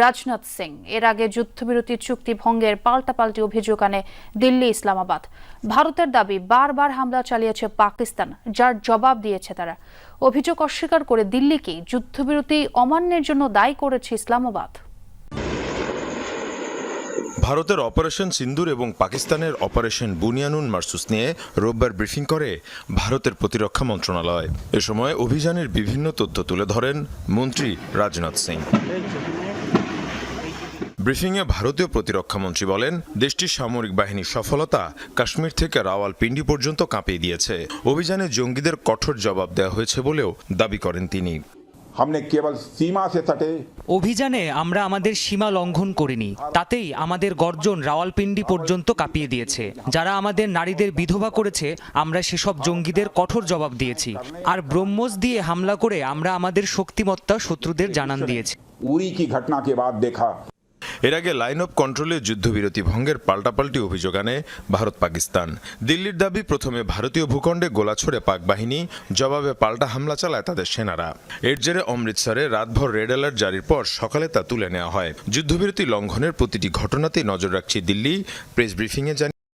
রাজনাথ সিং। এর আগে যুদ্ধবিরতি চুক্তি ভঙ্গের পাল্টাপাল্টি অভিযোগ আনে দিল্লি ইসলামাবাদ। ভারতের দাবি, বারবার হামলা চালিয়েছে পাকিস্তান, যার জবাব দিয়েছে তারা। অভিযোগ অস্বীকার করে দিল্লিকে যুদ্ধবিরতি অমান্যের জন্য দায়ী করেছে ইসলামাবাদ। ভারতের অপারেশন সিন্দুর এবং পাকিস্তানের অপারেশন বুনিয়ানুন মার্সুস নিয়ে রোববার ব্রিফিং করে ভারতের প্রতিরক্ষা মন্ত্রণালয়। এ সময় অভিযানের বিভিন্ন তথ্য তুলে ধরেন মন্ত্রী রাজনাথ সিং। ব্রিফিংয়ে ভারতীয় প্রতিরক্ষামন্ত্রী বলেন দেশটির সামরিক বাহিনীর সফলতা কাশ্মীর থেকে রাওয়ালপিন্ডি পর্যন্ত কাঁপিয়ে দিয়েছে। অভিযানে জঙ্গিদের কঠোর জবাব দেওয়া হয়েছে বলেও দাবি করেন তিনি। অভিযানে আমরা আমাদের সীমা লঙ্ঘন করিনি তাতেই আমাদের গর্জন রাওয়ালপিন্ডি পর্যন্ত কাঁপিয়ে দিয়েছে। যারা আমাদের নারীদের বিধবা করেছে আমরা সেসব জঙ্গিদের কঠোর জবাব দিয়েছি। আর ব্রহ্মস দিয়ে হামলা করে আমরা আমাদের শক্তিমত্তা শত্রুদের জানান দিয়েছি। উড়ি কি ঘটনা কে বাদ দেখা? এর আগে লাইন অফ কন্ট্রোলে যুদ্ধবিরতি ভঙ্গের পাল্টাপাল্টি অভিযোগ আনে ভারত পাকিস্তান। দিল্লির দাবি, প্রথমে ভারতীয় ভূখণ্ডে গোলা ছড়ে পাক বাহিনী জবাবে পাল্টা হামলা চালায় তাদের সেনারা। এর জেরে অমৃতসরে রাতভর রেড অ্যালার্ট জারির পর সকালে তা তুলে নেওয়া হয়। যুদ্ধবিরতি লঙ্ঘনের প্রতিটি ঘটনাতেই নজর রাখছে দিল্লি। প্রেস ব্রিফিংয়ে জানিয়ে